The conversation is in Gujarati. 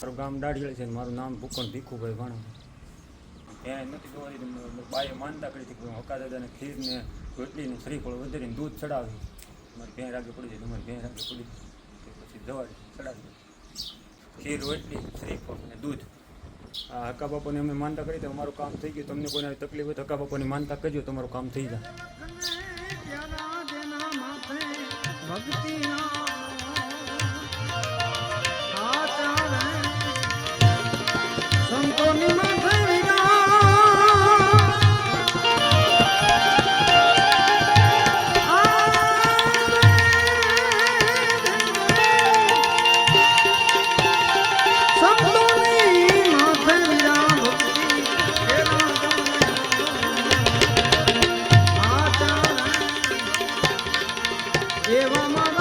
મારું ગામ દાઢીળ છે મારું નામ ભૂકણ ભીખુભાઈ ભાણા એને નથી જોવાની બાએ માનતા કરી હતી કે હકા દાદાને ખીરને રોટલીને રોટલી ને શ્રીફળ વધારીને દૂધ ચડાવી. મારી ભેં રાગે પડી જાય તમારી ભેં રાગે પડી જાય. પછી દવા ચડાવી ખીર રોટલી શ્રીફળ ને દૂધ. આ હકા બાપાને અમે માનતા કરી તો અમારું કામ થઈ ગયું. તમને કોઈને તકલીફ હોય તો હકા બાપાની માનતા કરજો તમારું કામ થઈ જાય. એવામાં